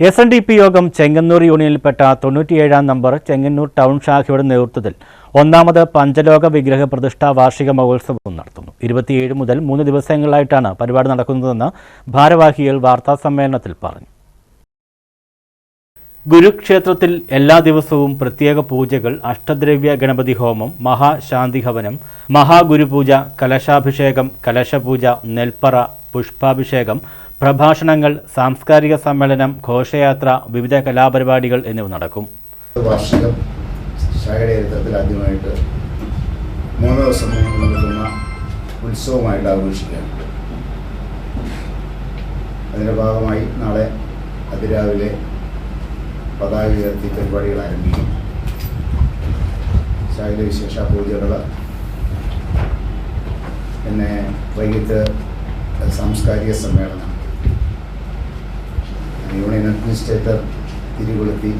S N D P യോഗം ചെങ്ങന്നൂർ യൂണിയനിൽപ്പെട്ട തൊണ്ണൂറ്റിയേഴാം നമ്പർ ചെങ്ങന്നൂർ ടൗൺ ശാഖയുടെ നേതൃത്വത്തിൽ ഒന്നാമത് പഞ്ചലോക വിഗ്രഹ പ്രതിഷ്ഠാ വാർഷിക മഹോത്സവം നടത്തുന്നു. ഇരുപത്തിയേഴ് മുതൽ മൂന്ന് ദിവസങ്ങളിലായിട്ടാണ് പരിപാടി നടക്കുന്നതെന്ന് ഭാരവാഹികൾ വാർത്താസമ്മേളനത്തിൽ പറഞ്ഞു. ഗുരുക്ഷേത്രത്തിൽ എല്ലാ ദിവസവും പ്രത്യേക പൂജകൾ അഷ്ടദ്രവ്യ ഗണപതി ഹോമം മഹാശാന്തി ഹവനം മഹാഗുരുപൂജ കലശാഭിഷേകം കലശപൂജ നെൽപ്പറ പുഷ്പാഭിഷേകം പ്രഭാഷണങ്ങൾ സാംസ്കാരിക സമ്മേളനം ഘോഷയാത്ര വിവിധ കലാപരിപാടികൾ എന്നിവ നടക്കും. ആദ്യമായിട്ട് മൂന്ന് ദിവസം നടക്കുന്ന ഉത്സവമായിട്ട് ആഘോഷിക്കുകയാണ് അതിന്റെ ഭാഗമായി നാളെ അതിരാവിലെ പതാക ഉയർത്തി പരിപാടികൾ ആരംഭിക്കും. ശാഖയിലെ വിശേഷ പൂജകൾ പിന്നെ വൈകിട്ട് സാംസ്കാരിക സമ്മേളനം. യൂണിയൻ അഡ്മിനിസ്ട്രേറ്റർ തിരികൊളുത്തി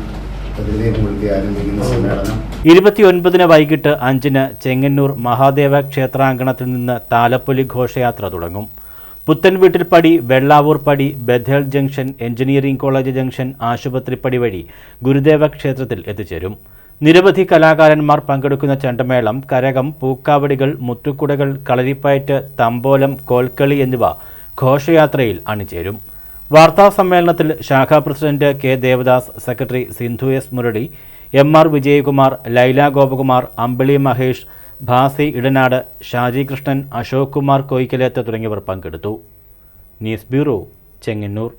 ഇരുപത്തിയൊൻപതിന് വൈകിട്ട് അഞ്ചിന് ചെങ്ങന്നൂർ മഹാദേവ ക്ഷേത്രാങ്കണത്തിൽ നിന്ന് താലപ്പൊലി ഘോഷയാത്ര തുടങ്ങും. പുത്തൻവീട്ടിൽ പടി വെള്ളാവൂർ പടി Bethel junction engineering college junction Asupathripadi വഴി ഗുരുദേവ ക്ഷേത്രത്തിൽ എത്തിച്ചേരും. നിരവധി കലാകാരന്മാർ പങ്കെടുക്കുന്ന ചെണ്ടമേളം കരകം പൂക്കാവടികൾ മുത്തുക്കുടകൾ കളരിപ്പയറ്റ് തമ്പോലം കോൽക്കളി എന്നിവ ഘോഷയാത്രയിൽ അണിചേരും. വാർത്താ സമ്മേളനത്തിൽ ശാഖാ president K Devadas secretary Sindhu S Muradi M R Vijayakumar Laila Gopakumar Ambili Mahesh Bhasi Edanad Shaji Krishnan Ashok Kumar Koyikkaleth തുടങ്ങിയവർ പങ്കെടുത്തു. News bureau Chengannur.